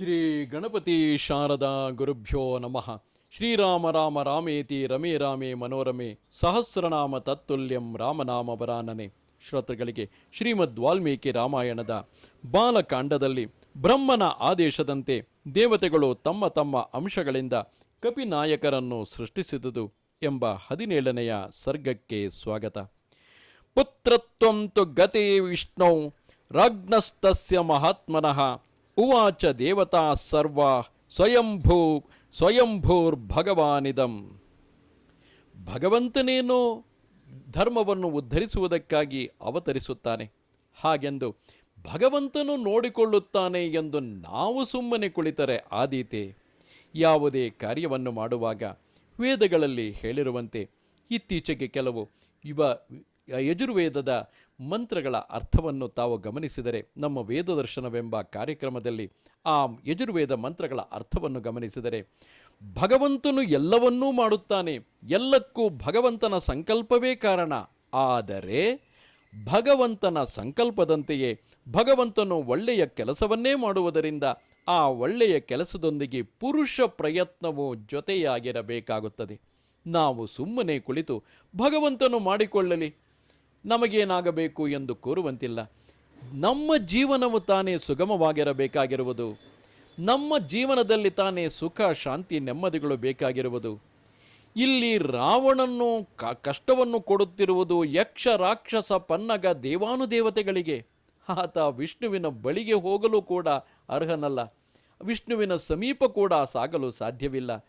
ಶ್ರೀ ಗಣಪತಿ ಶಾರದಾ ಗುರುಭ್ಯೋ ನಮಃ. ಶ್ರೀರಾಮ ರಾಮ ರಾಮೇತಿ ರಮೇ ರಾಮೇ ಮನೋರಮೆ. ಸಹಸ್ರನಾಮ ತತ್ತುಲ್ಯಂ ರಾಮನಾಮ ವರಾನನೆ. ಶ್ರೋತೃಗಳಿಗೆ ಶ್ರೀಮದ್ ವಾಲ್ಮೀಕಿ ರಾಮಾಯಣದ ಬಾಲಕಾಂಡದಲ್ಲಿ ಬ್ರಹ್ಮನ ಆದೇಶದಂತೆ ದೇವತೆಗಳು ತಮ್ಮ ತಮ್ಮ ಅಂಶಗಳಿಂದ ಕಪಿನಾಯಕರನ್ನು ಸೃಷ್ಟಿಸಿದುದು ಎಂಬ ಹದಿನೇಳನೆಯ ಸರ್ಗಕ್ಕೆ ಸ್ವಾಗತ. ಪುತ್ರತ್ವಂತು ಗತೇ ವಿಷ್ಣು ರಾಜ್ಞಸ್ತಸ್ಯ ಮಹಾತ್ಮನಃ ಉವಾಚ ದೇವತಾ ಸರ್ವ ಸ್ವಯಂಭೂ ಸ್ವಯಂಭೂರ್ಭಗವಾನಿದಂ ಭಗವಂತನೇನೋ ಧರ್ಮವನ್ನು ಉದ್ಧರಿಸುವುದಕ್ಕಾಗಿ ಅವತರಿಸುತ್ತಾನೆ. ಹಾಗೆಂದು ಭಗವಂತನು ನೋಡಿಕೊಳ್ಳುತ್ತಾನೆ ಎಂದು ನಾವು ಸುಮ್ಮನೆ ಕುಳಿತರೆ ಆದೀತೆ. ಯಾವುದೇ ಕಾರ್ಯವನ್ನು ಮಾಡುವಾಗ ವೇದಗಳಲ್ಲಿ ಹೇಳಿರುವಂತೆ ಇತ್ತೀಚೆಗೆ ಕೆಲವು ಯುವ ಯಜುರ್ವೇದದ ಮಂತ್ರಗಳ ಅರ್ಥವನ್ನು ತಾವು ಗಮನಿಸಿದರೆ ನಮ್ಮ ವೇದದರ್ಶನವೆಂಬ ಕಾರ್ಯಕ್ರಮದಲ್ಲಿ ಆ ಯಜುರ್ವೇದ ಮಂತ್ರಗಳ ಅರ್ಥವನ್ನು ಗಮನಿಸಿದರೆ ಭಗವಂತನು ಎಲ್ಲವನ್ನೂ ಮಾಡುತ್ತಾನೆ, ಎಲ್ಲಕ್ಕೂ ಭಗವಂತನ ಸಂಕಲ್ಪವೇ ಕಾರಣ. ಆದರೆ ಭಗವಂತನ ಸಂಕಲ್ಪದಂತೆಯೇ ಭಗವಂತನು ಒಳ್ಳೆಯ ಕೆಲಸವನ್ನೇ ಮಾಡುವುದರಿಂದ ಆ ಒಳ್ಳೆಯ ಕೆಲಸದೊಂದಿಗೆ ಪುರುಷ ಪ್ರಯತ್ನವು ಜೊತೆಯಾಗಿರಬೇಕಾಗುತ್ತದೆ. ನಾವು ಸುಮ್ಮನೆ ಕುಳಿತು ಭಗವಂತನು ಮಾಡಿಕೊಳ್ಳಲಿ. ನಮಗೇನಾಗಬೇಕು ಎಂದು ಕೋರುವಂತಿಲ್ಲ. ನಮ್ಮ ಜೀವನವು ತಾನೇ ಸುಗಮವಾಗಿರಬೇಕಾಗಿರುವುದು. ನಮ್ಮ ಜೀವನದಲ್ಲಿ ತಾನೇ ಸುಖ, ಶಾಂತಿ, ನೆಮ್ಮದಿಗಳು ಬೇಕಾಗಿರುವುದು. ಇಲ್ಲಿ ರಾವಣನ್ನು ಕಷ್ಟವನ್ನು ಕೊಡುತ್ತಿರುವುದು ಯಕ್ಷ, ರಾಕ್ಷಸ, ಪನ್ನಗ, ದೇವಾನುದೇವತೆಗಳಿಗೆ. ಆತ ವಿಷ್ಣುವಿನ ಬಳಿಗೆ ಹೋಗಲು ಕೂಡ ಅರ್ಹನಲ್ಲ. ವಿಷ್ಣುವಿನ ಸಮೀಪ ಕೂಡ ಸಾಗಲು ಸಾಧ್ಯವಿಲ್ಲ.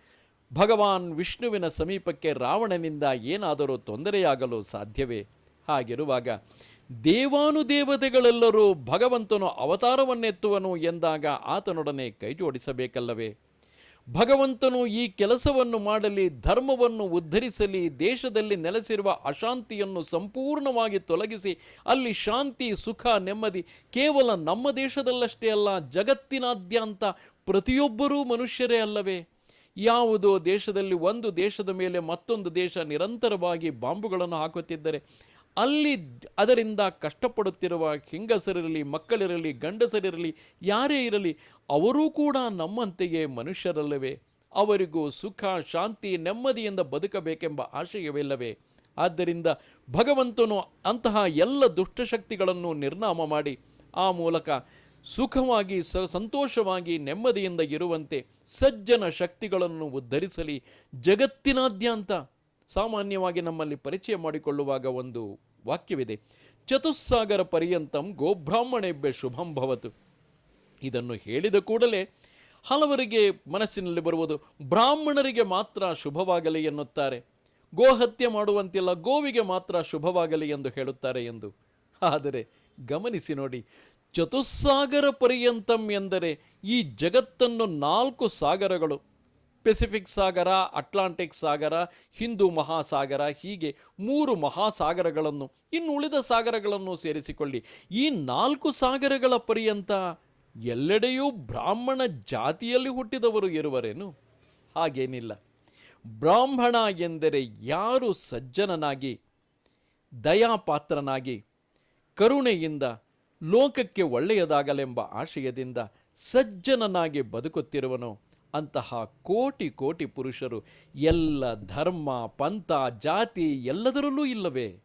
ಭಗವಾನ್ ವಿಷ್ಣುವಿನ ಸಮೀಪಕ್ಕೆ ರಾವಣನಿಂದ ಏನಾದರೂ ತೊಂದರೆಯಾಗಲು ಸಾಧ್ಯವೇ? ಹಾಗಿರುವಾಗ ದೇವಾನುದೇವತೆಗಳೆಲ್ಲರೂ ಭಗವಂತನು ಅವತಾರವನ್ನೆತ್ತುವನು ಎಂದಾಗ ಆತನೊಡನೆ ಕೈಜೋಡಿಸಬೇಕಲ್ಲವೇ? ಭಗವಂತನು ಈ ಕೆಲಸವನ್ನು ಮಾಡಲಿ, ಧರ್ಮವನ್ನು ಉದ್ಧರಿಸಲಿ, ದೇಶದಲ್ಲಿ ನೆಲೆಸಿರುವ ಅಶಾಂತಿಯನ್ನು ಸಂಪೂರ್ಣವಾಗಿ ತೊಲಗಿಸಿ, ಅಲ್ಲಿ ಶಾಂತಿ, ಸುಖ, ನೆಮ್ಮದಿ ಕೇವಲ ನಮ್ಮ ದೇಶದಲ್ಲಷ್ಟೇ ಅಲ್ಲ, ಜಗತ್ತಿನಾದ್ಯಂತ ಪ್ರತಿಯೊಬ್ಬರೂ ಮನುಷ್ಯರೇ ಅಲ್ಲವೇ? ಯಾವುದೋ ದೇಶದಲ್ಲಿ ಒಂದು ದೇಶದ ಮೇಲೆ ಮತ್ತೊಂದು ದೇಶ ನಿರಂತರವಾಗಿ ಬಾಂಬುಗಳನ್ನು ಹಾಕುತ್ತಿದ್ದರೆ ಅಲ್ಲಿ ಅದರಿಂದ ಕಷ್ಟಪಡುತ್ತಿರುವ ಹೆಂಗಸರಿರಲಿ, ಮಕ್ಕಳಿರಲಿ, ಗಂಡಸರಿರಲಿ, ಯಾರೇ ಇರಲಿ, ಅವರೂ ಕೂಡ ನಮ್ಮಂತೆಯೇ ಮನುಷ್ಯರಲ್ಲವೇ. ಅವರಿಗೂ ಸುಖ, ಶಾಂತಿ, ನೆಮ್ಮದಿಯಿಂದ ಬದುಕಬೇಕೆಂಬ ಆಶಯವಿಲ್ಲವೇ. ಆದ್ದರಿಂದ ಭಗವಂತನು ಅಂತಹ ಎಲ್ಲ ದುಷ್ಟಶಕ್ತಿಗಳನ್ನು ನಿರ್ನಾಮ ಮಾಡಿ, ಆ ಮೂಲಕ ಸುಖವಾಗಿ, ಸ, ಸಂತೋಷವಾಗಿ, ನೆಮ್ಮದಿಯಿಂದ ಇರುವಂತೆ ಸಜ್ಜನ ಶಕ್ತಿಗಳನ್ನು ಉದ್ಧರಿಸಲಿ. ಜಗತ್ತಿನಾದ್ಯಂತ ಸಾಮಾನ್ಯವಾಗಿ ನಮ್ಮಲ್ಲಿ ಪರಿಚಯ ಮಾಡಿಕೊಳ್ಳುವಾಗ ಒಂದು ವಾಕ್ಯವಿದೆ. ಚತುಸ್ಸಾಗರ ಪರ್ಯಂತಂ ಗೋಬ್ರಾಹ್ಮಣೆಬ್ಬೆ ಶುಭಂ ಭವತು. ಇದನ್ನು ಹೇಳಿದ ಕೂಡಲೇ ಹಲವರಿಗೆ ಮನಸ್ಸಿನಲ್ಲಿ ಬರುವುದು, ಬ್ರಾಹ್ಮಣರಿಗೆ ಮಾತ್ರ ಶುಭವಾಗಲಿ ಎನ್ನುತ್ತಾರೆ. ಗೋಹತ್ಯೆ ಮಾಡುವಂತಿಲ್ಲ, ಗೋವಿಗೆ ಮಾತ್ರ ಶುಭವಾಗಲಿ ಎಂದು ಹೇಳುತ್ತಾರೆ ಎಂದು. ಆದರೆ ಗಮನಿಸಿ ನೋಡಿ, ಚತುಸ್ಸಾಗರ ಪರ್ಯಂತಂ ಎಂದರೆ ಈ ಜಗತ್ತನ್ನು ನಾಲ್ಕು ಸಾಗರಗಳು ಪೆಸಿಫಿಕ್ ಸಾಗರ, ಅಟ್ಲಾಂಟಿಕ್ ಸಾಗರ, ಹಿಂದೂ ಮಹಾಸಾಗರ, ಹೀಗೆ ಮೂರು ಮಹಾಸಾಗರಗಳನ್ನು, ಇನ್ನು ಉಳಿದ ಸಾಗರಗಳನ್ನು ಸೇರಿಸಿಕೊಳ್ಳಿ. ಈ ನಾಲ್ಕು ಸಾಗರಗಳ ಪರ್ಯಂತ ಎಲ್ಲೆಡೆಯೂ ಬ್ರಾಹ್ಮಣ ಜಾತಿಯಲ್ಲಿ ಹುಟ್ಟಿದವರು ಇರುವರೇನು? ಹಾಗೇನಿಲ್ಲ. ಬ್ರಾಹ್ಮಣ ಎಂದರೆ ಯಾರು ಸಜ್ಜನನಾಗಿ, ದಯಾಪಾತ್ರನಾಗಿ, ಕರುಣೆಯಿಂದ, ಲೋಕಕ್ಕೆ ಒಳ್ಳೆಯದಾಗಲೆಂಬ ಆಶಯದಿಂದ ಸಜ್ಜನನಾಗಿ ಬದುಕುತ್ತಿರುವನೋ? ಅಂತಹ ಕೋಟಿ ಕೋಟಿ ಪುರುಷರು ಎಲ್ಲ ಧರ್ಮ, ಪಂಥ, ಜಾತಿ ಎಲ್ಲದರಲ್ಲೂ ಇಲ್ಲವೇ?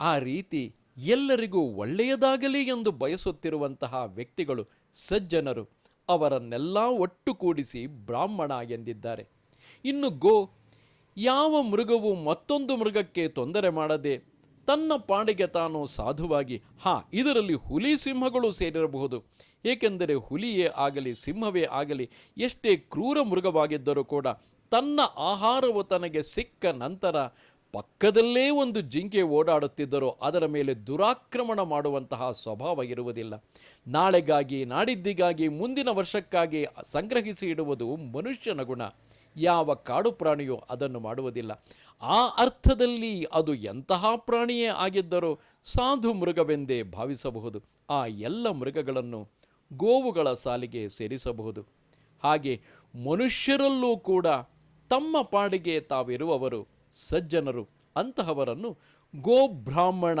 ಆ ರೀತಿ ಎಲ್ಲರಿಗೂ ಒಳ್ಳೆಯದಾಗಲಿ ಎಂದು ಬಯಸುತ್ತಿರುವಂತಹ ವ್ಯಕ್ತಿಗಳು ಸಜ್ಜನರು, ಅವರನ್ನೆಲ್ಲ ಒಟ್ಟುಗೂಡಿಸಿ ಬ್ರಾಹ್ಮಣ ಎಂದಿದ್ದಾರೆ. ಇನ್ನು ಗೋ, ಯಾವ ಮೃಗವು ಮತ್ತೊಂದು ಮೃಗಕ್ಕೆ ತೊಂದರೆ ಮಾಡದೆ ತನ್ನ ಪಾಡಿಗೆ ತಾನು ಸಾಧುವಾಗಿ, ಹಾ, ಇದರಲ್ಲಿ ಹುಲಿ ಸಿಂಹಗಳು ಸೇರಿರಬಹುದು. ಏಕೆಂದರೆ ಹುಲಿಯೇ ಆಗಲಿ, ಸಿಂಹವೇ ಆಗಲಿ, ಎಷ್ಟೇ ಕ್ರೂರ ಮೃಗವಾಗಿದ್ದರೂ ಕೂಡ ತನ್ನ ಆಹಾರವು ತನಗೆ ಸಿಕ್ಕ ನಂತರ ಪಕ್ಕದಲ್ಲೇ ಒಂದು ಜಿಂಕೆ ಓಡಾಡುತ್ತಿದ್ದರೂ ಅದರ ಮೇಲೆ ದುರಾಕ್ರಮಣ ಮಾಡುವಂತಹ ಸ್ವಭಾವ ಇರುವುದಿಲ್ಲ. ನಾಳೆಗಾಗಿ, ನಾಡಿದ್ದಿಗಾಗಿ, ಮುಂದಿನ ವರ್ಷಕ್ಕಾಗಿ ಸಂಗ್ರಹಿಸಿ ಇಡುವುದು ಮನುಷ್ಯನ ಗುಣ. ಯಾವ ಕಾಡು ಪ್ರಾಣಿಯೋ ಅದನ್ನು ಮಾಡುವುದಿಲ್ಲ. ಆ ಅರ್ಥದಲ್ಲಿ ಅದು ಎಂತಹ ಪ್ರಾಣಿಯೇ ಆಗಿದ್ದರೂ ಸಾಧು ಮೃಗವೆಂದೇ ಭಾವಿಸಬಹುದು. ಆ ಎಲ್ಲ ಮೃಗಗಳನ್ನು ಗೋವುಗಳ ಸಾಲಿಗೆ ಸೇರಿಸಬಹುದು. ಹಾಗೆ ಮನುಷ್ಯರಲ್ಲೂ ಕೂಡ ತಮ್ಮ ಪಾಡಿಗೆ ತಾವಿರುವವರು ಸಜ್ಜನರು. ಅಂತಹವರನ್ನು ಗೋಬ್ರಾಹ್ಮಣ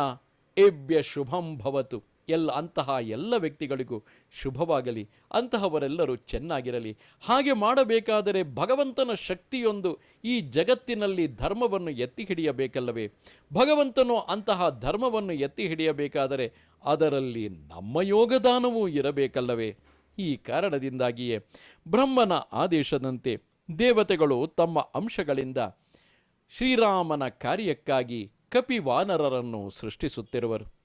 ಏಭ್ಯ ಶುಭಂ ಭವತು. ಎಲ್ಲ ಅಂತಹ ಎಲ್ಲ ವ್ಯಕ್ತಿಗಳಿಗೂ ಶುಭವಾಗಲಿ. ಅಂತಹವರೆಲ್ಲರೂ ಚೆನ್ನಾಗಿರಲಿ. ಹಾಗೆ ಮಾಡಬೇಕಾದರೆ ಭಗವಂತನ ಶಕ್ತಿಯೊಂದು ಈ ಜಗತ್ತಿನಲ್ಲಿ ಧರ್ಮವನ್ನು ಎತ್ತಿ ಹಿಡಿಯಬೇಕಲ್ಲವೇ? ಭಗವಂತನು ಅಂತಹ ಧರ್ಮವನ್ನು ಎತ್ತಿ ಹಿಡಿಯಬೇಕಾದರೆ ಅದರಲ್ಲಿ ನಮ್ಮ ಯೋಗದಾನವೂ ಇರಬೇಕಲ್ಲವೇ? ಈ ಕಾರಣದಿಂದಾಗಿಯೇ ಬ್ರಹ್ಮನ ಆದೇಶದಂತೆ ದೇವತೆಗಳು ತಮ್ಮ ಅಂಶಗಳಿಂದ ಶ್ರೀರಾಮನ ಕಾರ್ಯಕ್ಕಾಗಿ ಕಪಿವಾನರರನ್ನು ಸೃಷ್ಟಿಸುತ್ತಿರುವರು.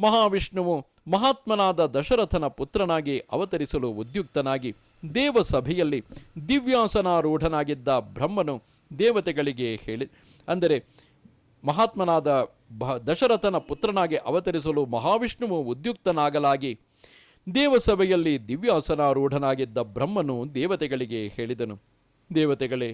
ಮಹಾವಿಷ್ಣುವು ಮಹಾತ್ಮನಾದ ದಶರಥನ ಪುತ್ರನಾಗಿ ಅವತರಿಸಲು ಉದ್ಯುಕ್ತನಾಗಿ ದೇವಸಭೆಯಲ್ಲಿ ದಿವ್ಯಾಸನಾರೂಢನಾಗಿದ್ದ ಬ್ರಹ್ಮನು ದೇವತೆಗಳಿಗೆ ಹೇಳಿ, ಅಂದರೆ ಮಹಾತ್ಮನಾದ ಬ, ದಶರಥನ ಪುತ್ರನಾಗಿ ಅವತರಿಸಲು ಮಹಾವಿಷ್ಣುವು ಉದ್ಯುಕ್ತನಾಗಲಾಗಿ ದೇವಸಭೆಯಲ್ಲಿ ದಿವ್ಯಾಸನಾರೂಢನಾಗಿದ್ದ ಬ್ರಹ್ಮನು ದೇವತೆಗಳಿಗೆ ಹೇಳಿದನು. ದೇವತೆಗಳೇ,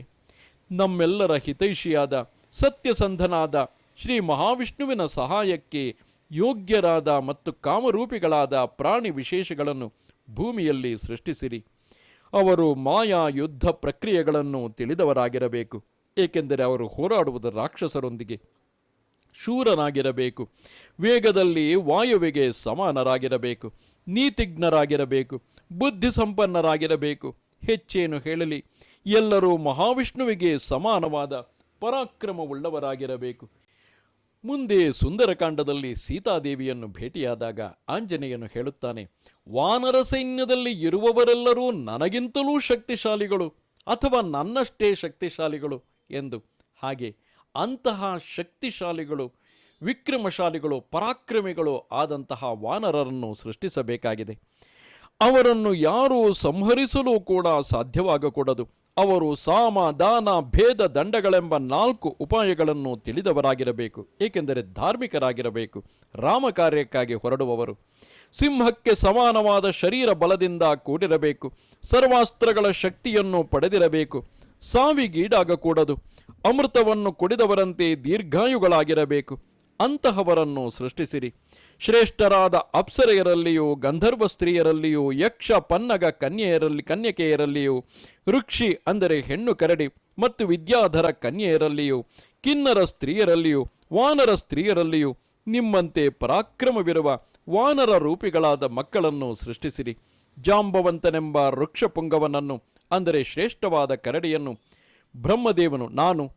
ನಮ್ಮೆಲ್ಲರ ಹಿತೈಷಿಯಾದ ಸತ್ಯಸಂಧನಾದ ಶ್ರೀ ಮಹಾವಿಷ್ಣುವಿನ ಸಹಾಯಕ್ಕೆ ಯೋಗ್ಯರಾದ ಮತ್ತು ಕಾಮರೂಪಿಗಳಾದ ಪ್ರಾಣಿ ವಿಶೇಷಗಳನ್ನು ಭೂಮಿಯಲ್ಲಿ ಸೃಷ್ಟಿಸಿರಿ. ಅವರು ಮಾಯಾ ಯುದ್ಧ ಪ್ರಕ್ರಿಯೆಗಳನ್ನು ತಿಳಿದವರಾಗಿರಬೇಕು, ಏಕೆಂದರೆ ಅವರು ಹೋರಾಡುವುದು ರಾಕ್ಷಸರೊಂದಿಗೆ ಶೂರನಾಗಿರಬೇಕು, ವೇಗದಲ್ಲಿ ವಾಯುವಿಗೆ ಸಮಾನರಾಗಿರಬೇಕು, ನೀತಿಜ್ಞರಾಗಿರಬೇಕು ಬುದ್ಧಿ ಸಂಪನ್ನರಾಗಿರಬೇಕು ಹೆಚ್ಚೇನು ಹೇಳಲಿ, ಎಲ್ಲರೂ ಮಹಾವಿಷ್ಣುವಿಗೆ ಸಮಾನವಾದ ಪರಾಕ್ರಮವುಳ್ಳವರಾಗಿರಬೇಕು. ಮುಂದೆ ಸುಂದರಕಾಂಡದಲ್ಲಿ ಸೀತಾದೇವಿಯನ್ನು ಭೇಟಿಯಾದಾಗ ಆಂಜನೇಯನು ಹೇಳುತ್ತಾನೆ, ವಾನರ ಸೈನ್ಯದಲ್ಲಿ ಇರುವವರೆಲ್ಲರೂ ನನಗಿಂತಲೂ ಶಕ್ತಿಶಾಲಿಗಳು ಅಥವಾ ನನ್ನಷ್ಟೇ ಶಕ್ತಿಶಾಲಿಗಳು ಎಂದು. ಹಾಗೆ ಅಂತಹ ಶಕ್ತಿಶಾಲಿಗಳು, ವಿಕ್ರಮಶಾಲಿಗಳು, ಪರಾಕ್ರಮಿಗಳು ಆದಂತಹ ವಾನರರನ್ನು ಸೃಷ್ಟಿಸಬೇಕಾಗಿದೆ. ಅವರನ್ನು ಯಾರೂ ಸಂಹರಿಸಲು ಕೂಡ ಸಾಧ್ಯವಾಗಕೂಡದು. ಅವರು ಸಾಮ, ದಾನ, ಭೇದ, ದಂಡಗಳೆಂಬ ನಾಲ್ಕು ಉಪಾಯಗಳನ್ನು ತಿಳಿದವರಾಗಿರಬೇಕು, ಏಕೆಂದರೆ ಧಾರ್ಮಿಕರಾಗಿರಬೇಕು, ರಾಮ ಕಾರ್ಯಕ್ಕಾಗಿ ಹೊರಡುವವರು. ಸಿಂಹಕ್ಕೆ ಸಮಾನವಾದ ಶರೀರ ಬಲದಿಂದ ಕೂಡಿರಬೇಕು, ಸರ್ವಾಸ್ತ್ರಗಳ ಶಕ್ತಿಯನ್ನು ಪಡೆದಿರಬೇಕು, ಸಾವಿಗೀಡಾಗಕೂಡದು, ಅಮೃತವನ್ನು ಕುಡಿದವರಂತೆ ದೀರ್ಘಾಯುಗಳಾಗಿರಬೇಕು ಅಂತಹವರನ್ನು ಸೃಷ್ಟಿಸಿರಿ. ಶ್ರೇಷ್ಠರಾದ ಅಪ್ಸರೆಯರಲ್ಲಿಯೂ, ಗಂಧರ್ವ ಸ್ತ್ರೀಯರಲ್ಲಿಯೂ, ಯಕ್ಷ ಪನ್ನಗ ಕನ್ಯೆಯರಲ್ಲಿ, ಕನ್ಯಕೆಯರಲ್ಲಿಯೂ, ಋಕ್ಷಿ ಅಂದರೆ ಹೆಣ್ಣು ಕರಡಿ ಮತ್ತು ವಿದ್ಯಾಧರ ಕನ್ಯೆಯರಲ್ಲಿಯೂ, ಕಿನ್ನರ ಸ್ತ್ರೀಯರಲ್ಲಿಯೂ, ವಾನರ ಸ್ತ್ರೀಯರಲ್ಲಿಯೂ ನಿಮ್ಮಂತೆ ಪರಾಕ್ರಮವಿರುವ ವಾನರ ರೂಪಿಗಳಾದ ಮಕ್ಕಳನ್ನು ಸೃಷ್ಟಿಸಿರಿ. ಜಾಂಬವಂತನೆಂಬ ವೃಕ್ಷಪುಂಗವನನ್ನು ಅಂದರೆ ಶ್ರೇಷ್ಠವಾದ ಕರಡಿಯನ್ನು, ಬ್ರಹ್ಮದೇವನು, ನಾನು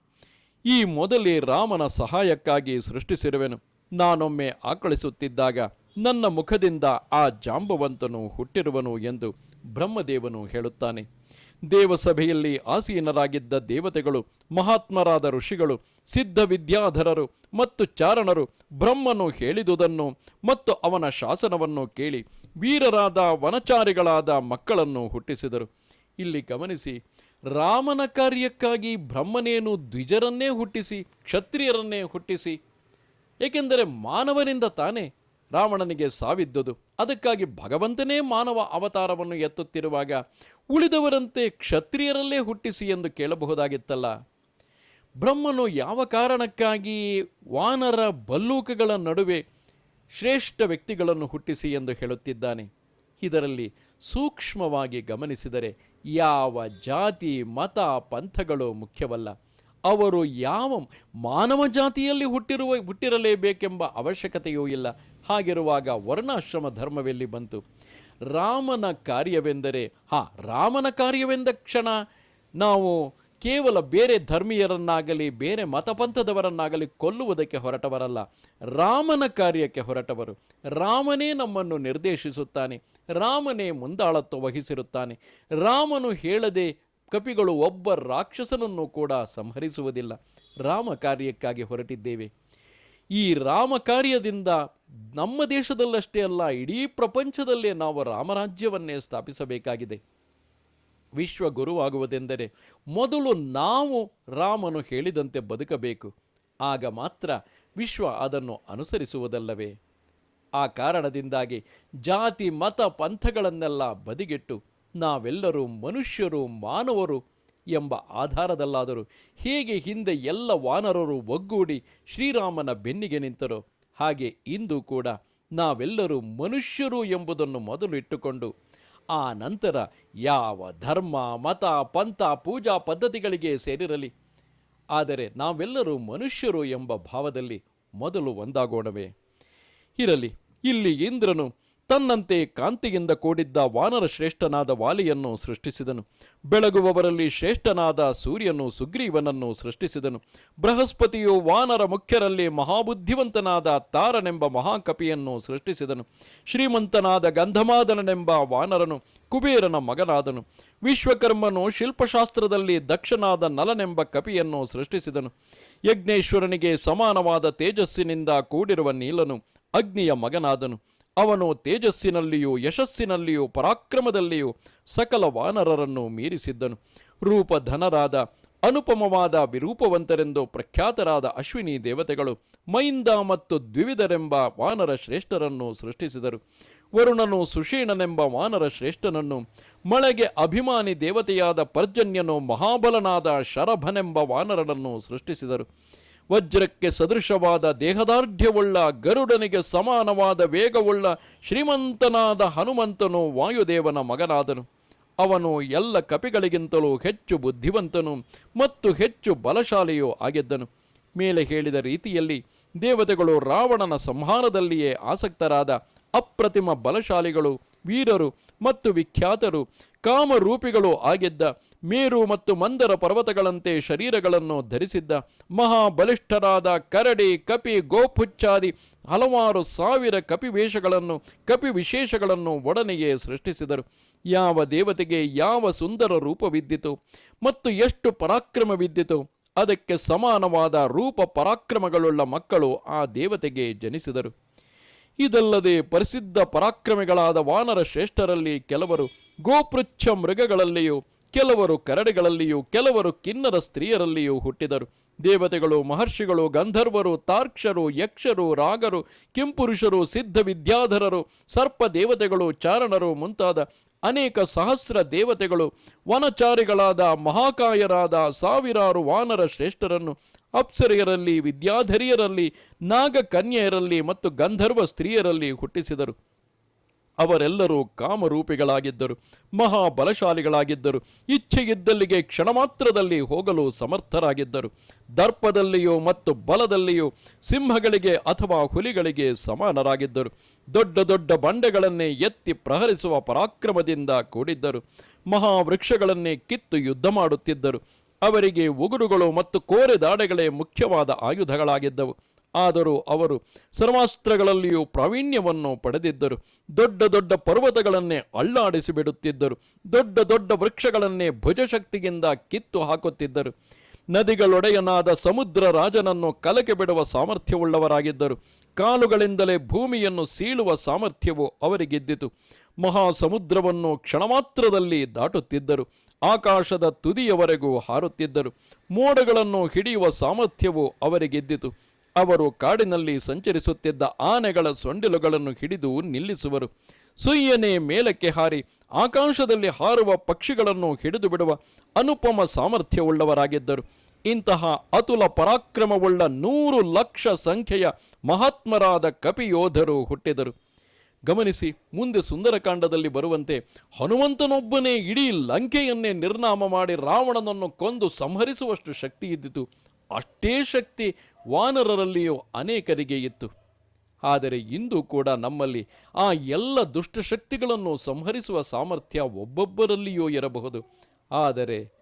ಈ ಮೊದಲೇ ರಾಮನ ಸಹಾಯಕ್ಕಾಗಿ ಸೃಷ್ಟಿಸಿರುವೆನು. ನಾನೊಮ್ಮೆ ಆಕಳಿಸುತ್ತಿದ್ದಾಗ ನನ್ನ ಮುಖದಿಂದ ಆ ಜಾಂಬವಂತನು ಹುಟ್ಟಿರುವನು ಎಂದು ಬ್ರಹ್ಮದೇವನು ಹೇಳುತ್ತಾನೆ. ದೇವಸಭೆಯಲ್ಲಿ ಆಸೀನರಾಗಿದ್ದ ದೇವತೆಗಳು, ಮಹಾತ್ಮರಾದ ಋಷಿಗಳು ಸಿದ್ಧ ವಿದ್ಯಾಧರರು ಮತ್ತು ಚಾರಣರು ಬ್ರಹ್ಮನು ಹೇಳಿದುದನ್ನು ಮತ್ತು ಅವನ ಶಾಸನವನ್ನು ಕೇಳಿ ವೀರರಾದ ವನಚಾರಿಗಳಾದ ಮಕ್ಕಳನ್ನು ಹುಟ್ಟಿಸಿದರು. ಇಲ್ಲಿ ಗಮನಿಸಿ ರಾಮನ ಕಾರ್ಯಕ್ಕಾಗಿ ಬ್ರಹ್ಮನೇನು ದ್ವಿಜರನ್ನೇ ಹುಟ್ಟಿಸಿ, ಕ್ಷತ್ರಿಯರನ್ನೇ ಹುಟ್ಟಿಸಿ, ಏಕೆಂದರೆ ಮಾನವನಿಂದ ತಾನೇ ರಾವಣನಿಗೆ ಸಾವಿದ್ದುದು. ಅದಕ್ಕಾಗಿ ಭಗವಂತನೇ ಮಾನವ ಅವತಾರವನ್ನು ಎತ್ತುತ್ತಿರುವಾಗ ಉಳಿದವರಂತೆ ಕ್ಷತ್ರಿಯರಲ್ಲೇ ಹುಟ್ಟಿಸಿ ಎಂದು ಕೇಳಬಹುದಾಗಿತ್ತಲ್ಲ. ಬ್ರಹ್ಮನು ಯಾವ ಕಾರಣಕ್ಕಾಗಿ ವಾನರ ಬಲ್ಲೂಕಗಳ ನಡುವೆ ಶ್ರೇಷ್ಠ ವ್ಯಕ್ತಿಗಳನ್ನು ಹುಟ್ಟಿಸಿ ಎಂದು ಹೇಳುತ್ತಿದ್ದಾನೆ. ಇದರಲ್ಲಿ ಸೂಕ್ಷ್ಮವಾಗಿ ಗಮನಿಸಿದರೆ ಯಾವ ಜಾತಿ, ಮತ, ಪಂಥಗಳು ಮುಖ್ಯವಲ್ಲ. ಅವರು ಯಾವ ಮಾನವ ಜಾತಿಯಲ್ಲಿ ಹುಟ್ಟಿರುವ, ಹುಟ್ಟಿರಲೇಬೇಕೆಂಬ ಅವಶ್ಯಕತೆಯೂ ಇಲ್ಲ. ಹಾಗಿರುವಾಗ ವರ್ಣಾಶ್ರಮ ಧರ್ಮವೆಲ್ಲಿ ಬಂತು? ರಾಮನ ಕಾರ್ಯವೆಂದರೆ, ಹಾ, ರಾಮನ ಕಾರ್ಯವೆಂದ ಕ್ಷಣ ನಾವು ಕೇವಲ ಬೇರೆ ಧರ್ಮೀಯರನ್ನಾಗಲಿ, ಬೇರೆ ಮತಪಂಥದವರನ್ನಾಗಲಿ ಕೊಲ್ಲುವುದಕ್ಕೆ ಹೊರಟವರಲ್ಲ, ರಾಮನ ಕಾರ್ಯಕ್ಕೆ ಹೊರಟವರು. ರಾಮನೇ ನಮ್ಮನ್ನು ನಿರ್ದೇಶಿಸುತ್ತಾನೆ, ರಾಮನೇ ಮುಂದಾಳತ್ವ ವಹಿಸಿರುತ್ತಾನೆ. ರಾಮನು ಹೇಳದೆ ಕಪಿಗಳು ಒಬ್ಬ ರಾಕ್ಷಸನನ್ನು ಕೂಡ ಸಂಹರಿಸುವುದಿಲ್ಲ. ರಾಮ ಕಾರ್ಯಕ್ಕಾಗಿ ಹೊರಟಿದ್ದೇವೆ. ಈ ರಾಮ ಕಾರ್ಯದಿಂದ ನಮ್ಮ ದೇಶದಲ್ಲಷ್ಟೇ ಅಲ್ಲ, ಇಡೀ ಪ್ರಪಂಚದಲ್ಲೇ ನಾವು ರಾಮರಾಜ್ಯವನ್ನೇ ಸ್ಥಾಪಿಸಬೇಕಾಗಿದೆ. ವಿಶ್ವ ಗುರುವಾಗುವುದೆಂದರೆ ಮೊದಲು ನಾವು ರಾಮನು ಹೇಳಿದಂತೆ ಬದುಕಬೇಕು, ಆಗ ಮಾತ್ರ ವಿಶ್ವ ಅದನ್ನು ಅನುಸರಿಸುವುದಲ್ಲವೇ? ಆ ಕಾರಣದಿಂದಾಗಿ ಜಾತಿ, ಮತ, ಪಂಥಗಳನ್ನೆಲ್ಲ ಬದಿಗಿಟ್ಟು ನಾವೆಲ್ಲರೂ ಮನುಷ್ಯರು, ಮಾನವರು ಎಂಬ ಆಧಾರದಲ್ಲಾದರೂ ಹೇಗೆ ಹಿಂದೆ ಎಲ್ಲ ವಾನರರು ಒಗ್ಗೂಡಿ ಶ್ರೀರಾಮನ ಬೆನ್ನಿಗೆ ನಿಂತರೋ, ಹಾಗೆ ಇಂದು ಕೂಡ ನಾವೆಲ್ಲರೂ ಮನುಷ್ಯರು ಎಂಬುದನ್ನು ಮೊದಲು ಇಟ್ಟುಕೊಂಡು ಆ ನಂತರ ಯಾವ ಧರ್ಮ, ಮತ, ಪಂಥ, ಪೂಜಾ ಪದ್ಧತಿಗಳಿಗೆ ಸೇರಿರಲಿ. ಆದರೆ ನಾವೆಲ್ಲರೂ ಮನುಷ್ಯರು ಎಂಬ ಭಾವದಲ್ಲಿ ಮೊದಲು ಒಂದಾಗೋಣವೇ. ಇರಲಿ, ಇಲ್ಲಿ ಇಂದ್ರನು ತನ್ನಂತೆ ಕಾಂತಿಯಿಂದ ಕೂಡಿದ್ದ ವಾನರ ಶ್ರೇಷ್ಠನಾದ ವಾಲಿಯನ್ನು ಸೃಷ್ಟಿಸಿದನು. ಬೆಳಗುವವರಲ್ಲಿ ಶ್ರೇಷ್ಠನಾದ ಸೂರ್ಯನು ಸುಗ್ರೀವನನ್ನು ಸೃಷ್ಟಿಸಿದನು. ಬೃಹಸ್ಪತಿಯು ವಾನರ ಮುಖ್ಯರಲ್ಲಿ ಮಹಾಬುದ್ಧಿವಂತನಾದ ತಾರನೆಂಬ ಮಹಾಕಪಿಯನ್ನು ಸೃಷ್ಟಿಸಿದನು. ಶ್ರೀಮಂತನಾದ ಗಂಧಮಾದನನೆಂಬ ವಾನರನು ಕುಬೇರನ ಮಗನಾದನು. ವಿಶ್ವಕರ್ಮನು ಶಿಲ್ಪಶಾಸ್ತ್ರದಲ್ಲಿ ದಕ್ಷನಾದ ನಲನೆಂಬ ಕಪಿಯನ್ನು ಸೃಷ್ಟಿಸಿದನು. ಯಜ್ಞೇಶ್ವರನಿಗೆ ಸಮಾನವಾದ ತೇಜಸ್ಸಿನಿಂದ ಕೂಡಿರುವ ನೀಲನು ಅಗ್ನಿಯ ಮಗನಾದನು. ಅವನು ತೇಜಸ್ಸಿನಲ್ಲಿಯೂ ಯಶಸ್ಸಿನಲ್ಲಿಯೂ ಪರಾಕ್ರಮದಲ್ಲಿಯೂ ಸಕಲ ವಾನರರನ್ನು ಮೀರಿಸಿದ್ದನು. ರೂಪಧನರಾದ ಅನುಪಮವಾದ ವಿರೂಪವಂತರೆಂದು ಪ್ರಖ್ಯಾತರಾದ ಅಶ್ವಿನಿ ದೇವತೆಗಳು ಮೈಂದ ಮತ್ತು ದ್ವಿವಿಧರೆಂಬ ವಾನರ ಶ್ರೇಷ್ಠರನ್ನು ಸೃಷ್ಟಿಸಿದರು. ವರುಣನು ಸುಷೀಣನೆಂಬ ವಾನರ ಶ್ರೇಷ್ಠನನ್ನು, ಮಳೆಗೆ ಅಭಿಮಾನಿ ದೇವತೆಯಾದ ಪರ್ಜನ್ಯನು ಮಹಾಬಲನಾದ ಶರಭನೆಂಬ ವಾನರನನ್ನು ಸೃಷ್ಟಿಸಿದರು. ವಜ್ರಕ್ಕೆ ಸದೃಶವಾದ ದೇಹದಾರ್ಢ್ಯವುಳ್ಳ ಗರುಡನಿಗೆ ಸಮಾನವಾದ ವೇಗವುಳ್ಳ ಶ್ರೀಮಂತನಾದ ಹನುಮಂತನು ವಾಯುದೇವನ ಮಗನಾದನು. ಅವನು ಎಲ್ಲ ಕಪಿಗಳಿಗಿಂತಲೂ ಹೆಚ್ಚು ಬುದ್ಧಿವಂತನು ಮತ್ತು ಹೆಚ್ಚು ಬಲಶಾಲಿಯೂ ಆಗಿದ್ದನು. ಮೇಲೆ ಹೇಳಿದ ರೀತಿಯಲ್ಲಿ ದೇವತೆಗಳು ರಾವಣನ ಸಂಹಾರದಲ್ಲಿಯೇ ಆಸಕ್ತರಾದ ಅಪ್ರತಿಮ ಬಲಶಾಲಿಗಳು, ವೀರರು ಮತ್ತು ವಿಖ್ಯಾತರು ಕಾಮರೂಪಿಗಳು ಆಗಿದ್ದ ಮೇರು ಮತ್ತು ಮಂದರ ಪರ್ವತಗಳಂತೆ ಶರೀರಗಳನ್ನು ಧರಿಸಿದ್ದ ಮಹಾಬಲಿಷ್ಠರಾದ ಕರಡಿ, ಕಪಿ, ಗೋಪುಚ್ಚಾದಿ ಹಲವಾರು ಸಾವಿರ ಕಪಿವೇಷಗಳನ್ನು ಕಪಿ ವಿಶೇಷಗಳನ್ನು ಒಡನೆಯೇ ಸೃಷ್ಟಿಸಿದರು. ಯಾವ ದೇವತೆಗೆ ಯಾವ ಸುಂದರ ರೂಪವಿದ್ದಿತು ಮತ್ತು ಎಷ್ಟು ಪರಾಕ್ರಮವಿದ್ದಿತು, ಅದಕ್ಕೆ ಸಮಾನವಾದ ರೂಪ ಪರಾಕ್ರಮಗಳುಳ್ಳ ಮಕ್ಕಳು ಆ ದೇವತೆಗೆ ಜನಿಸಿದರು. ಇದಲ್ಲದೆ ಪ್ರಸಿದ್ಧ ಪರಾಕ್ರಮಿಗಳಾದ ವಾನರ ಶ್ರೇಷ್ಠರಲ್ಲಿ ಕೆಲವರು ಗೋಪೃಚ್ಛ ಮೃಗಗಳಲ್ಲಿಯೂ, ಕೆಲವರು ಕರಡಿಗಳಲ್ಲಿಯೂ, ಕೆಲವರು ಕಿನ್ನರ ಸ್ತ್ರೀಯರಲ್ಲಿಯೂ ಹುಟ್ಟಿದರು. ದೇವತೆಗಳು, ಮಹರ್ಷಿಗಳು, ಗಂಧರ್ವರು, ತಾರ್ಕ್ಷರು, ಯಕ್ಷರು, ರಾಗರು, ಕಿಂಪುರುಷರು, ಸಿದ್ಧ ವಿದ್ಯಾಧರರು, ಸರ್ಪ ದೇವತೆಗಳು, ಚಾರಣರು ಮುಂತಾದ ಅನೇಕ ಸಹಸ್ರ ದೇವತೆಗಳು, ವನಚಾರಿಗಳಾದ ಮಹಾಕಾಯರಾದ ಸಾವಿರಾರು ವಾನರ ಶ್ರೇಷ್ಠರನ್ನು, ಅಪ್ಸರಿಯರಲ್ಲಿ ವಿದ್ಯಾಧರಿಯರಲ್ಲಿ, ನಾಗಕನ್ಯೆಯರಲ್ಲಿ ಮತ್ತು ಗಂಧರ್ವ ಸ್ತ್ರೀಯರಲ್ಲಿ ಹುಟ್ಟಿಸಿದರು. ಅವರೆಲ್ಲರೂ ಕಾಮರೂಪಿಗಳಾಗಿದ್ದರು, ಮಹಾಬಲಶಾಲಿಗಳಾಗಿದ್ದರು, ಇಚ್ಛೆಯಿದ್ದಲ್ಲಿಗೆ ಕ್ಷಣ ಮಾತ್ರದಲ್ಲಿ ಹೋಗಲು ಸಮರ್ಥರಾಗಿದ್ದರು. ದರ್ಪದಲ್ಲಿಯೂ ಮತ್ತು ಬಲದಲ್ಲಿಯೂ ಸಿಂಹಗಳಿಗೆ ಅಥವಾ ಹುಲಿಗಳಿಗೆ ಸಮಾನರಾಗಿದ್ದರು. ದೊಡ್ಡ ದೊಡ್ಡ ಬಂಡೆಗಳನ್ನೇ ಎತ್ತಿ ಪ್ರಹರಿಸುವ ಪರಾಕ್ರಮದಿಂದ ಕೂಡಿದ್ದರು. ಮಹಾವೃಕ್ಷಗಳನ್ನೇ ಕಿತ್ತು ಯುದ್ಧ ಮಾಡುತ್ತಿದ್ದರು. ಅವರಿಗೆ ಉಗುರುಗಳು ಮತ್ತು ಕೋರೆ ದಾಡೆಗಳೇ ಮುಖ್ಯವಾದ ಆಯುಧಗಳಾಗಿದ್ದವು. ಆದರೂ ಅವರು ಸರ್ವಾಸ್ತ್ರಗಳಲ್ಲಿಯೂ ಪ್ರಾವೀಣ್ಯವನ್ನು ಪಡೆದಿದ್ದರು. ದೊಡ್ಡ ದೊಡ್ಡ ಪರ್ವತಗಳನ್ನೇ ಅಳ್ಳಾಡಿಸಿ ಬಿಡುತ್ತಿದ್ದರು. ದೊಡ್ಡ ದೊಡ್ಡ ವೃಕ್ಷಗಳನ್ನೇ ಭುಜಶಕ್ತಿಯಿಂದ ಕಿತ್ತು ಹಾಕುತ್ತಿದ್ದರು. ನದಿಗಳೊಡೆಯನಾದ ಸಮುದ್ರ ರಾಜನನ್ನು ಕಲಕೆ ಬಿಡುವ ಸಾಮರ್ಥ್ಯವುಳ್ಳವರಾಗಿದ್ದರು. ಕಾಲುಗಳಿಂದಲೇ ಭೂಮಿಯನ್ನು ಸೀಳುವ ಸಾಮರ್ಥ್ಯವು ಅವರಿಗಿದ್ದಿತು. ಮಹಾಸಮುದ್ರವನ್ನು ಕ್ಷಣಮಾತ್ರದಲ್ಲಿ ದಾಟುತ್ತಿದ್ದರು. ಆಕಾಶದ ತುದಿಯವರೆಗೂ ಹಾರುತ್ತಿದ್ದರು. ಮೋಡಗಳನ್ನು ಹಿಡಿಯುವ ಸಾಮರ್ಥ್ಯವು ಅವರಿಗಿದ್ದಿತು. ಅವರು ಕಾಡಿನಲ್ಲಿ ಸಂಚರಿಸುತ್ತಿದ್ದ ಆನೆಗಳ ಸೊಂಡಿಲುಗಳನ್ನು ಹಿಡಿದು ನಿಲ್ಲಿಸುವರು. ಸುಯ್ಯನೆ ಮೇಲಕ್ಕೆ ಹಾರಿ, ಆಕಾಶದಲ್ಲಿ ಹಾರುವ ಪಕ್ಷಿಗಳನ್ನು ಹಿಡಿದು ಬಿಡುವ ಅನುಪಮ ಸಾಮರ್ಥ್ಯವುಳ್ಳವರಾಗಿದ್ದರು. ಇಂತಹ ಅತುಲ ಪರಾಕ್ರಮವುಳ್ಳ ನೂರು ಲಕ್ಷ ಸಂಖ್ಯೆಯ ಮಹಾತ್ಮರಾದ ಕಪಿಯೋಧರು ಹುಟ್ಟಿದರು. ಗಮನಿಸಿ, ಮುಂದೆ ಸುಂದರಕಾಂಡದಲ್ಲಿ ಬರುವಂತೆ ಹನುಮಂತನೊಬ್ಬನೇ ಇಡೀ ಲಂಕೆಯನ್ನೇ ನಿರ್ನಾಮ ಮಾಡಿ ರಾವಣನನ್ನು ಕೊಂದು ಸಂಹರಿಸುವಷ್ಟು ಶಕ್ತಿ ಇದ್ದಿತು. ಅಷ್ಟೇ ಶಕ್ತಿ ವಾನರರಲ್ಲಿಯೂ ಅನೇಕರಿಗೆ ಇತ್ತು. ಆದರೆ ಇಂದು ಕೂಡ ನಮ್ಮಲ್ಲಿ ಆ ಎಲ್ಲ ದುಷ್ಟಶಕ್ತಿಗಳನ್ನು ಸಂಹರಿಸುವ ಸಾಮರ್ಥ್ಯ ಒಬ್ಬೊಬ್ಬರಲ್ಲಿಯೂ ಇರಬಹುದು. ಆದರೆ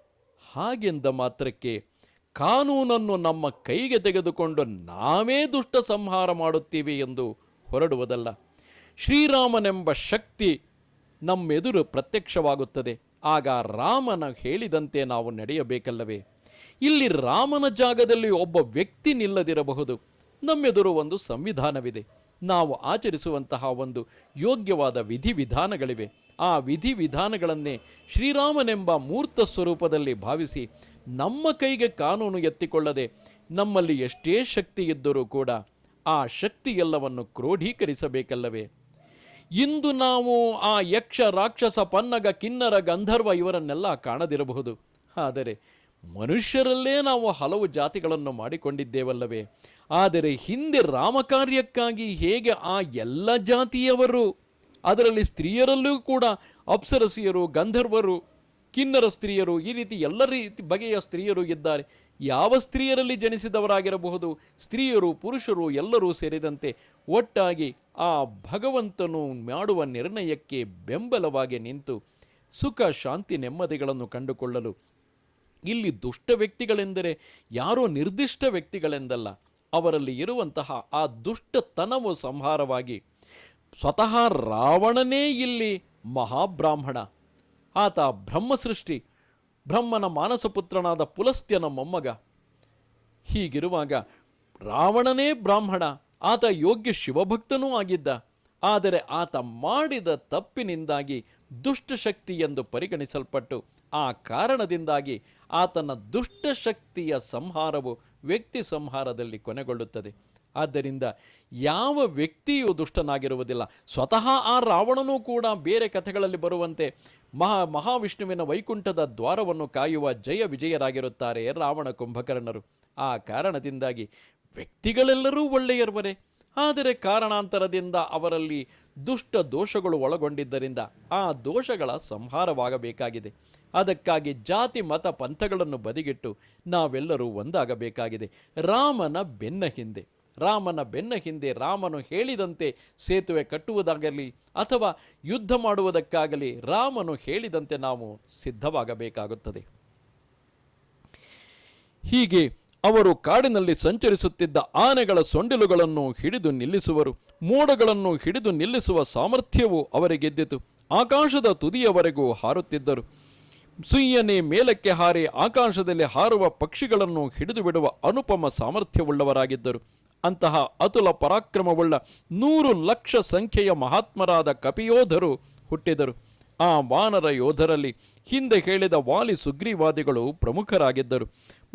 ಹಾಗೆಂದ ಮಾತ್ರಕ್ಕೆ ಕಾನೂನನ್ನು ನಮ್ಮ ಕೈಗೆ ತೆಗೆದುಕೊಂಡು ನಾವೇ ದುಷ್ಟ ಸಂಹಾರ ಮಾಡುತ್ತೀವಿ ಎಂದು ಹೊರಡುವುದಲ್ಲ. ಶ್ರೀರಾಮನೆಂಬ ಶಕ್ತಿ ನಮ್ಮೆದುರು ಪ್ರತ್ಯಕ್ಷವಾಗುತ್ತದೆ. ಆಗ ರಾಮನ ಹೇಳಿದಂತೆ ನಾವು ನಡೆಯಬೇಕಲ್ಲವೇ? ಇಲ್ಲಿ ರಾಮನ ಜಾಗದಲ್ಲಿ ಒಬ್ಬ ವ್ಯಕ್ತಿ ನಿಲ್ಲದಿರಬಹುದು. ನಮ್ಮೆದುರು ಒಂದು ಸಂವಿಧಾನವಿದೆ. ನಾವು ಆಚರಿಸುವಂತಹ ಒಂದು ಯೋಗ್ಯವಾದ ವಿಧಿವಿಧಾನಗಳಿವೆ. ಆ ವಿಧಿವಿಧಾನಗಳನ್ನೇ ಶ್ರೀರಾಮನೆಂಬ ಮೂರ್ತ ಸ್ವರೂಪದಲ್ಲಿ ಭಾವಿಸಿ ನಮ್ಮ ಕೈಗೆ ಕಾನೂನು ಎತ್ತಿಕೊಳ್ಳದೆ ನಮ್ಮಲ್ಲಿ ಎಷ್ಟೇ ಶಕ್ತಿ ಇದ್ದರೂ ಕೂಡ ಆ ಶಕ್ತಿ ಎಲ್ಲವನ್ನು ಕ್ರೋಢೀಕರಿಸಬೇಕಲ್ಲವೇ? ಇಂದು ನಾವು ಆ ಯಕ್ಷ, ರಾಕ್ಷಸ, ಪನ್ನಗ, ಕಿನ್ನರ, ಗಂಧರ್ವ ಇವರನ್ನೆಲ್ಲ ಕಾಣದಿರಬಹುದು. ಆದರೆ ಮನುಷ್ಯರಲ್ಲೇ ನಾವು ಹಲವು ಜಾತಿಗಳನ್ನು ಮಾಡಿಕೊಂಡಿದ್ದೇವಲ್ಲವೇ? ಆದರೆ ಹಿಂದೆ ರಾಮಕಾರ್ಯಕ್ಕಾಗಿ ಹೇಗೆ ಆ ಎಲ್ಲ ಜಾತಿಯವರು, ಅದರಲ್ಲಿ ಸ್ತ್ರೀಯರಲ್ಲೂ ಕೂಡ ಅಪ್ಸರಸಿಯರು, ಗಂಧರ್ವರು, ಕಿನ್ನರ ಸ್ತ್ರೀಯರು, ಈ ರೀತಿ ಎಲ್ಲ ರೀತಿ ಬಗೆಯ ಸ್ತ್ರೀಯರು ಇದ್ದಾರೆ. ಯಾವ ಸ್ತ್ರೀಯರಲ್ಲಿ ಜನಿಸಿದವರಾಗಿರಬಹುದು? ಸ್ತ್ರೀಯರು, ಪುರುಷರು ಎಲ್ಲರೂ ಸೇರಿದಂತೆ ಒಟ್ಟಾಗಿ ಆ ಭಗವಂತನು ಮಾಡುವ ನಿರ್ಣಯಕ್ಕೆ ಬೆಂಬಲವಾಗಿ ನಿಂತು ಸುಖ, ಶಾಂತಿ, ನೆಮ್ಮದಿಗಳನ್ನು ಕಂಡುಕೊಳ್ಳಲು ಇಲ್ಲಿ ದುಷ್ಟ ವ್ಯಕ್ತಿಗಳೆಂದರೆ ಯಾರೋ ನಿರ್ದಿಷ್ಟ ವ್ಯಕ್ತಿಗಳೆಂದಲ್ಲ, ಅವರಲ್ಲಿ ಇರುವಂತಹ ಆ ದುಷ್ಟತನವು ಸಂಹಾರವಾಗಿ ಸ್ವತಃ ರಾವಣನೇ ಇಲ್ಲಿ ಮಹಾಬ್ರಾಹ್ಮಣ. ಆತ ಬ್ರಹ್ಮಸೃಷ್ಟಿ, ಬ್ರಹ್ಮನ ಮಾನಸಪುತ್ರನಾದ ಪುಲಸ್ತ್ಯನ ಮೊಮ್ಮಗ. ಹೀಗಿರುವಾಗ ರಾವಣನೇ ಬ್ರಾಹ್ಮಣ, ಆತ ಯೋಗ್ಯ ಶಿವಭಕ್ತನೂ ಆಗಿದ್ದ. ಆದರೆ ಆತ ಮಾಡಿದ ತಪ್ಪಿನಿಂದಾಗಿ ದುಷ್ಟಶಕ್ತಿ ಎಂದು ಪರಿಗಣಿಸಲ್ಪಟ್ಟು ಆ ಕಾರಣದಿಂದಾಗಿ ಆತನ ದುಷ್ಟಶಕ್ತಿಯ ಸಂಹಾರವು ವ್ಯಕ್ತಿ ಸಂಹಾರದಲ್ಲಿ ಕೊನೆಗೊಳ್ಳುತ್ತದೆ. ಆದ್ದರಿಂದ ಯಾವ ವ್ಯಕ್ತಿಯು ದುಷ್ಟನಾಗಿರುವುದಿಲ್ಲ, ಸ್ವತಃ ಆ ರಾವಣನೂ ಕೂಡ ಬೇರೆ ಕಥೆಗಳಲ್ಲಿ ಬರುವಂತೆ ಮಹಾ, ಮಹಾವಿಷ್ಣುವಿನ ವೈಕುಂಠದ ದ್ವಾರವನ್ನು ಕಾಯುವ ಜಯ ವಿಜಯರಾಗಿರುತ್ತಾರೆ ರಾವಣ ಕುಂಭಕರ್ಣರು. ಆ ಕಾರಣದಿಂದಾಗಿ ವ್ಯಕ್ತಿಗಳೆಲ್ಲರೂ ಒಳ್ಳೆಯರ್ವರೇ. ಆದರೆ ಕಾರಣಾಂತರದಿಂದ ಅವರಲ್ಲಿ ದುಷ್ಟ ದೋಷಗಳು ಒಳಗೊಂಡಿದ್ದರಿಂದ ಆ ದೋಷಗಳ ಸಂಹಾರವಾಗಬೇಕಾಗಿದೆ. ಅದಕ್ಕಾಗಿ ಜಾತಿ, ಮತ, ಪಂಥಗಳನ್ನು ಬದಿಗಿಟ್ಟು ನಾವೆಲ್ಲರೂ ಒಂದಾಗಬೇಕಾಗಿದೆ. ರಾಮನ ಬೆನ್ನ ಹಿಂದೆ, ರಾಮನ ಬೆನ್ನ ಹಿಂದೆ ರಾಮನು ಹೇಳಿದಂತೆ ಸೇತುವೆ ಕಟ್ಟುವುದಾಗಲಿ ಅಥವಾ ಯುದ್ಧ ಮಾಡುವುದಕ್ಕಾಗಲಿ ರಾಮನು ಹೇಳಿದಂತೆ ನಾವು ಸಿದ್ಧವಾಗಬೇಕಾಗುತ್ತದೆ. ಹೀಗೆ ಅವರು ಕಾಡಿನಲ್ಲಿ ಸಂಚರಿಸುತ್ತಿದ್ದ ಆನೆಗಳ ಸೊಂಡಿಲುಗಳನ್ನು ಹಿಡಿದು ನಿಲ್ಲಿಸುವರು. ಮೋಡಗಳನ್ನು ಹಿಡಿದು ನಿಲ್ಲಿಸುವ ಸಾಮರ್ಥ್ಯವು ಅವರಿಗೆದ್ದಿತು ಆಕಾಶದ ತುದಿಯವರೆಗೂ ಹಾರುತ್ತಿದ್ದರು. ಸುಯ್ಯನೆ ಮೇಲಕ್ಕೆ ಹಾರಿ ಆಕಾಶದಲ್ಲಿ ಹಾರುವ ಪಕ್ಷಿಗಳನ್ನು ಹಿಡಿದು ಬಿಡುವ ಅನುಪಮ ಸಾಮರ್ಥ್ಯವುಳ್ಳವರಾಗಿದ್ದರು. ಅಂತಹ ಅತುಲ ಪರಾಕ್ರಮವುಳ್ಳ ನೂರು ಲಕ್ಷ ಸಂಖ್ಯೆಯ ಮಹಾತ್ಮರಾದ ಕಪಿಯೋಧರು ಹುಟ್ಟಿದರು. ಆ ವಾನರ ಯೋಧರಲ್ಲಿ ಹಿಂದೆ ಹೇಳಿದ ವಾಲಿ ಸುಗ್ರೀವಾದಿಗಳು ಪ್ರಮುಖರಾಗಿದ್ದರು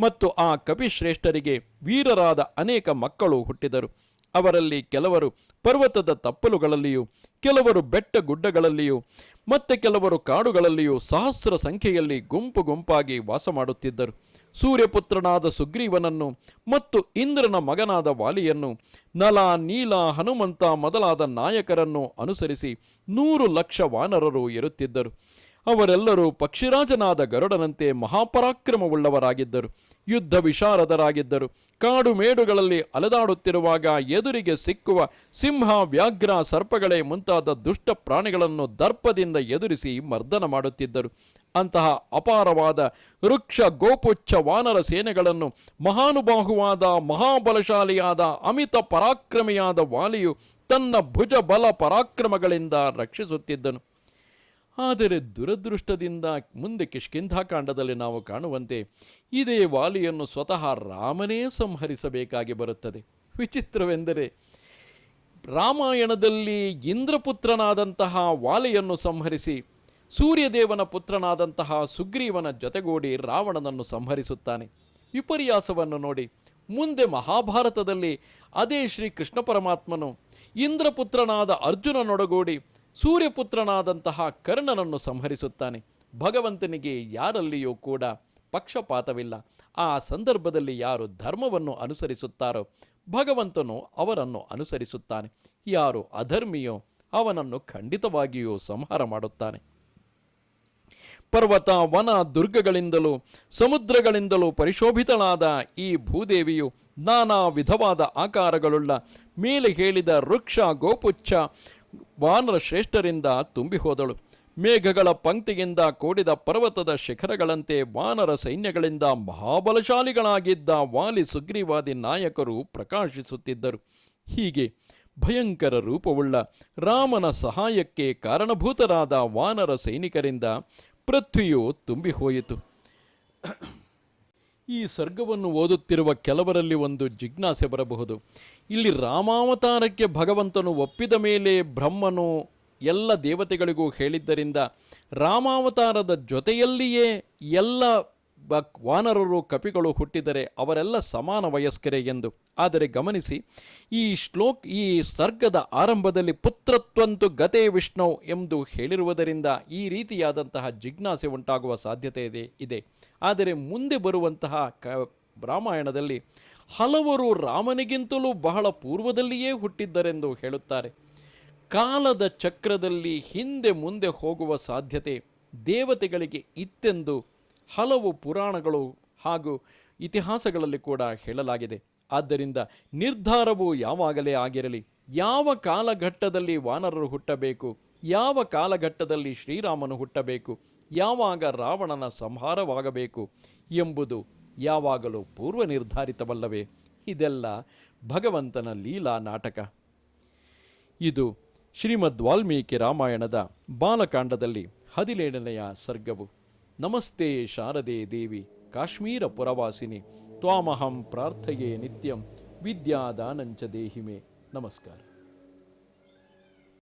ಮತ್ತು ಆ ಕವಿಶ್ರೇಷ್ಠರಿಗೆ ವೀರರಾದ ಅನೇಕ ಮಕ್ಕಳು ಹುಟ್ಟಿದರು. ಅವರಲ್ಲಿ ಕೆಲವರು ಪರ್ವತದ ತಪ್ಪಲುಗಳಲ್ಲಿಯೂ, ಕೆಲವರು ಬೆಟ್ಟ ಗುಡ್ಡಗಳಲ್ಲಿಯೂ, ಮತ್ತೆ ಕೆಲವರು ಕಾಡುಗಳಲ್ಲಿಯೂ ಸಹಸ್ರ ಸಂಖ್ಯೆಯಲ್ಲಿ ಗುಂಪು ಗುಂಪಾಗಿ ವಾಸ ಮಾಡುತ್ತಿದ್ದರು. ಸೂರ್ಯಪುತ್ರನಾದ ಸುಗ್ರೀವನನ್ನು ಮತ್ತು ಇಂದ್ರನ ಮಗನಾದ ವಾಲಿಯನ್ನು, ನಲ, ನೀಲ, ಹನುಮಂತ ಮೊದಲಾದ ನಾಯಕರನ್ನು ಅನುಸರಿಸಿ ನೂರು ಲಕ್ಷ ವಾನರರು ಇರುತ್ತಿದ್ದರು ಅವರೆಲ್ಲರೂ ಪಕ್ಷಿರಾಜನಾದ ಗರುಡನಂತೆ ಮಹಾಪರಾಕ್ರಮವುಳ್ಳವರಾಗಿದ್ದರು. ಯುದ್ಧ ವಿಶಾರದರಾಗಿದ್ದರು. ಕಾಡು ಮೇಡುಗಳಲ್ಲಿ ಅಲೆದಾಡುತ್ತಿರುವಾಗ ಎದುರಿಗೆ ಸಿಕ್ಕುವ ಸಿಂಹ, ವ್ಯಾಘ್ರ, ಸರ್ಪಗಳೇ ಮುಂತಾದ ದುಷ್ಟ ಪ್ರಾಣಿಗಳನ್ನು ದರ್ಪದಿಂದ ಎದುರಿಸಿ ಮರ್ದನ ಮಾಡುತ್ತಿದ್ದರು. ಅಂತಹ ಅಪಾರವಾದ ವೃಕ್ಷ ಗೋಪುಚ್ಚ ವಾನರ ಸೇನೆಗಳನ್ನು ಮಹಾನುಬಾಹುವಾದ ಮಹಾಬಲಶಾಲಿಯಾದ, ಅಮಿತ ಪರಾಕ್ರಮಿಯಾದ ವಾಲಿಯು ತನ್ನ ಭುಜ ಬಲ ಪರಾಕ್ರಮಗಳಿಂದ ರಕ್ಷಿಸುತ್ತಿದ್ದನು. ಆದರೆ ದುರದೃಷ್ಟದಿಂದ ಮುಂದೆ ಕಿಷ್ಕಿಂಧಾಕಾಂಡದಲ್ಲಿ ನಾವು ಕಾಣುವಂತೆ ಇದೇ ವಾಲಿಯನ್ನು ಸ್ವತಃ ರಾಮನೇ ಸಂಹರಿಸಬೇಕಾಗಿ ಬರುತ್ತದೆ. ವಿಚಿತ್ರವೆಂದರೆ ರಾಮಾಯಣದಲ್ಲಿ ಇಂದ್ರಪುತ್ರನಾದಂತಹ ವಾಲಿಯನ್ನು ಸಂಹರಿಸಿ ಸೂರ್ಯದೇವನ ಪುತ್ರನಾದಂತಹ ಸುಗ್ರೀವನ ಜೊತೆಗೂಡಿ ರಾವಣನನ್ನು ಸಂಹರಿಸುತ್ತಾನೆ. ವಿಪರ್ಯಾಸವನ್ನು ನೋಡಿ ಮುಂದೆ ಮಹಾಭಾರತದಲ್ಲಿ ಅದೇ ಶ್ರೀ ಕೃಷ್ಣ ಪರಮಾತ್ಮನು ಇಂದ್ರಪುತ್ರನಾದ ಅರ್ಜುನನೊಡಗೂಡಿ ಸೂರ್ಯಪುತ್ರನಾದಂತಹ ಕರ್ಣನನ್ನು ಸಂಹರಿಸುತ್ತಾನೆ. ಭಗವಂತನಿಗೆ ಯಾರಲ್ಲಿಯೂ ಕೂಡ ಪಕ್ಷಪಾತವಿಲ್ಲ. ಆ ಸಂದರ್ಭದಲ್ಲಿ ಯಾರು ಧರ್ಮವನ್ನು ಅನುಸರಿಸುತ್ತಾರೋ ಭಗವಂತನು ಅವರನ್ನು ಅನುಸರಿಸುತ್ತಾನೆ. ಯಾರು ಅಧರ್ಮಿಯೋ ಅವನನ್ನು ಖಂಡಿತವಾಗಿಯೂ ಸಂಹಾರ ಮಾಡುತ್ತಾನೆ. ಪರ್ವತ, ವನ, ದುರ್ಗಗಳಿಂದಲೂ, ಸಮುದ್ರಗಳಿಂದಲೂ ಪರಿಶೋಭಿತಳಾದ ಈ ಭೂದೇವಿಯು ನಾನಾ ವಿಧವಾದ ಆಕಾರಗಳುಳ್ಳ ಮೇಲೆ ಹೇಳಿದ ವೃಕ್ಷ, ಗೋಪುಚ್ಛ ವಾನರ ಶ್ರೇಷ್ಠರಿಂದ ತುಂಬಿ ಹೋದಳು. ಮೇಘಗಳ ಪಂಕ್ತಿಯಿಂದ ಕೂಡಿದ ಪರ್ವತದ ಶಿಖರಗಳಂತೆ ವಾನರ ಸೈನ್ಯಗಳಿಂದ ಮಹಾಬಲಶಾಲಿಗಳಾಗಿದ್ದ ವಾಲಿ ಸುಗ್ರೀವಾದಿ ನಾಯಕರು ಪ್ರಕಾಶಿಸುತ್ತಿದ್ದರು. ಹೀಗೆ ಭಯಂಕರ ರೂಪವುಳ್ಳ ರಾಮನ ಸಹಾಯಕ್ಕೆ ಕಾರಣಭೂತರಾದ ವಾನರ ಸೈನಿಕರಿಂದ ಪೃಥ್ವಿಯು ತುಂಬಿ ಹೋಯಿತು ಈ ಸರ್ಗವನ್ನು ಓದುತ್ತಿರುವ ಕೆಲವರಲ್ಲಿ ಒಂದು ಜಿಜ್ಞಾಸೆ ಬರಬಹುದು. ಇಲ್ಲಿ ರಾಮಾವತಾರಕ್ಕೆ ಭಗವಂತನು ಒಪ್ಪಿದ ಮೇಲೆ ಬ್ರಹ್ಮನು ಎಲ್ಲ ದೇವತೆಗಳಿಗೂ ಹೇಳಿದ್ದರಿಂದ ರಾಮಾವತಾರದ ಜೊತೆಯಲ್ಲಿಯೇ ಎಲ್ಲ ವಾನರರು ಕಪಿಗಳು ಹುಟ್ಟಿದರೆ ಅವರೆಲ್ಲ ಸಮಾನ ವಯಸ್ಕರೇ ಎಂದು. ಆದರೆ ಗಮನಿಸಿ, ಈ ಶ್ಲೋಕ್, ಈ ಸರ್ಗದ ಆರಂಭದಲ್ಲಿ ಪುತ್ರತ್ವಂತು ಗತೆ ವಿಷ್ಣು ಎಂದು ಹೇಳಿರುವುದರಿಂದ ಈ ರೀತಿಯಾದಂತಹ ಜಿಜ್ಞಾಸೆ ಉಂಟಾಗುವ ಸಾಧ್ಯತೆ ಇದೆ. ಇದೆ. ಆದರೆ ಮುಂದೆ ಬರುವಂತಹ ಕ ರಾಮಾಯಣದಲ್ಲಿ ಹಲವರು ರಾಮನಿಗಿಂತಲೂ ಬಹಳ ಪೂರ್ವದಲ್ಲಿಯೇ ಹುಟ್ಟಿದ್ದರೆಂದು ಹೇಳುತ್ತಾರೆ. ಕಾಲದ ಚಕ್ರದಲ್ಲಿ ಹಿಂದೆ ಮುಂದೆ ಹೋಗುವ ಸಾಧ್ಯತೆ ದೇವತೆಗಳಿಗೆ ಇತ್ತೆಂದು ಹಲವು ಪುರಾಣಗಳು ಹಾಗೂ ಇತಿಹಾಸಗಳಲ್ಲಿ ಕೂಡ ಹೇಳಲಾಗಿದೆ. ಆದ್ದರಿಂದ ನಿರ್ಧಾರವು ಯಾವಾಗಲೇ ಆಗಿರಲಿ, ಯಾವ ಕಾಲಘಟ್ಟದಲ್ಲಿ ವಾನರರು ಹುಟ್ಟಬೇಕು, ಯಾವ ಕಾಲಘಟ್ಟದಲ್ಲಿ ಶ್ರೀರಾಮನು ಹುಟ್ಟಬೇಕು, ಯಾವಾಗ ರಾವಣನ ಸಂಹಾರವಾಗಬೇಕು ಎಂಬುದು ಯಾವಾಗಲೂ ಪೂರ್ವ ನಿರ್ಧಾರಿತವಲ್ಲವೇ ಇದೆಲ್ಲ ಭಗವಂತನ ಲೀಲಾ ನಾಟಕ. ಇದು ಶ್ರೀಮದ್ ವಾಲ್ಮೀಕಿ ರಾಮಾಯಣದ ಬಾಲಕಾಂಡದಲ್ಲಿ ಹದಿನೇಳನೆಯ ಸರ್ಗವು. ನಮಸ್ತೆ ಶಾರದೆ ದೇವಿ, ಕಾಶ್ಮೀರ ಪುರವಾಸಿನಿ, ತ್ವಾಮಹಂ ಪ್ರಾರ್ಥಯೇ ನಿತ್ಯಂ, ವಿದ್ಯಾದಾನಂಚ ದೇಹಿಮೆ. ನಮಸ್ಕಾರ.